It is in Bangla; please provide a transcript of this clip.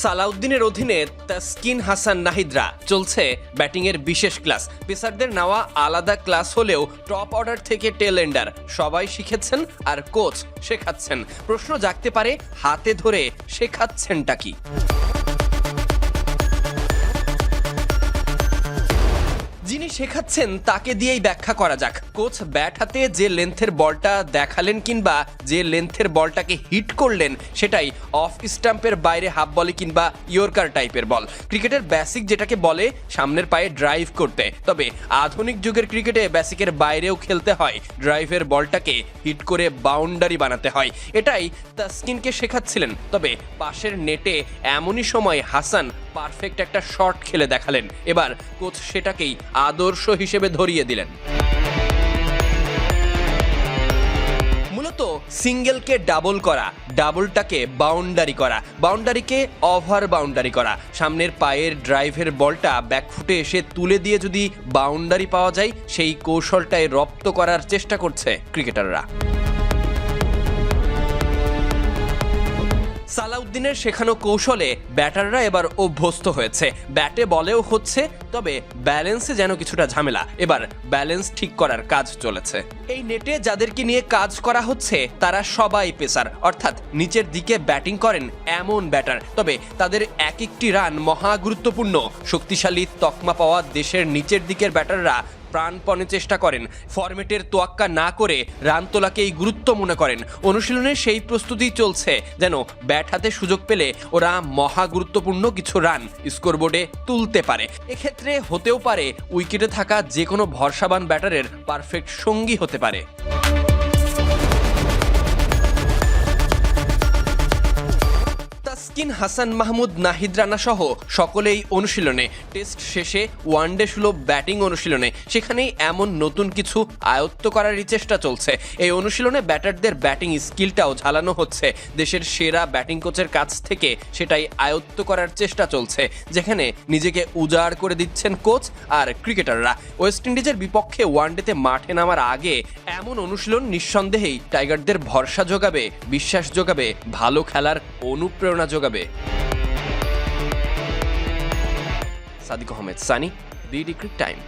সালাউদ্দিনের অধীনে তাসকিন হাসান নাহিদরা চলছে ব্যাটিংয়ের বিশেষ ক্লাস। পেসারদের নেওয়া আলাদা ক্লাস হলেও টপ অর্ডার থেকে টেল এন্ডার। সবাই শিখেছেন আর কোচ শেখাচ্ছেন। প্রশ্ন জাগতে পারে, হাতে ধরে শেখাচ্ছেনটা কি? যিনি শেখাচ্ছেন তাকে দিয়েই ব্যাখ্যা করা যাক। কোচ ব্যাট হাতে যে লেন্থের বলটা দেখালেন কিংবা যে লেন্থের বলটাকে হিট করলেন, সেটাই অফ স্টাম্পের বাইরে হাফ বলে কিংবা ইয়র্কার টাইপের বল। ক্রিকেটের বেসিক যেটাকে বলে, সামনের পায়ে ড্রাইভ করতে। তবে আধুনিক যুগের ক্রিকেটে বেসিকের বাইরেও খেলতে হয়। ড্রাইভের বলটাকে হিট করে বাউন্ডারি বানাতে হয়। এটাই তাসকিনকে শেখাচ্ছিলেন। তবে পাশের নেটে এমনই সময় হাসান পারফেক্ট একটা শট খেলে দেখালেন। এবার কোচ সেটাকেই আদর্শ হিসেবে ধরিয়ে দিলেন। মূলত সিঙ্গেলকে ডাবল করা ডাবলটাকে বাউন্ডারি করা বাউন্ডারিকে ওভার বাউন্ডারি করা। সামনের পায়ের ড্রাইভের বলটা ব্যাকফুটে এসে তুলে দিয়ে যদি বাউন্ডারি পাওয়া যায়, সেই কৌশলটাই রপ্ত করার চেষ্টা করছে ক্রিকেটাররা। সালাউদ্দিনের শেখানো কৌশলে ব্যাটাররা এবার অভ্যস্ত হয়েছে। ব্যাটে বলেও হচ্ছে, তবে ব্যালেন্সে যেন কিছুটা ঝামেলা। এবার ব্যালেন্স ঠিক করার কাজ চলেছে। এই নেটে যাদেরকে নিয়ে কাজ করা হচ্ছে, তারা সবাই পেসার। অর্থাৎ নিচের দিকে ব্যাটিং করেন এমন ব্যাটার। তবে তাদের এক একটি রান মহা গুরুত্বপূর্ণ। শক্তিশালী তকমা পাওয়া দেশের নিচের দিকের ব্যাটাররা প্রাণপণে চেষ্টা করেন। ফরম্যাটের তোয়াক্কা না করে রান তোলাকে এই গুরুত্ব মনে করেন। অনুশীলনে সেই প্রস্তুতি চলছে, যেন ব্যাট হাতে সুযোগ পেলে ওরা মহা গুরুত্বপূর্ণ কিছু রান স্কোরবোর্ডে তুলতে পারে। এক্ষেত্রে হতেও পারে, উইকেটে থাকা যে কোনো ভরসাবান ব্যাটারের পারফেক্ট সঙ্গী হতে পারে। তাসকিন হাসান মাহমুদ, নাহিদ রানা সহ সকলেই অনুশীলনে। টেস্ট শেষে ওয়ানডে সুলভ ব্যাটিং অনুশীলনে। সেখানেই এমন নতুন কিছু আয়ত্ত করারই চেষ্টা চলছে। এই অনুশীলনে ব্যাটারদের ব্যাটিং স্কিলটাও ঝালানো হচ্ছে। দেশের সেরা ব্যাটিং কোচের কাছ থেকে সেটাই আয়ত্ত করার চেষ্টা চলছে, যেখানে নিজেকে উজাড় করে দিচ্ছেন কোচ আর ক্রিকেটাররা। ওয়েস্ট ইন্ডিজের বিপক্ষে ওয়ানডেতে মাঠে নামার আগে এমন অনুশীলন নিঃসন্দেহেই টাইগারদের ভরসা যোগাবে, বিশ্বাস যোগাবে, ভালো খেলার অনুপ্রেরণা যোগাবে। Sadiq Ahmed Sunny BD cric time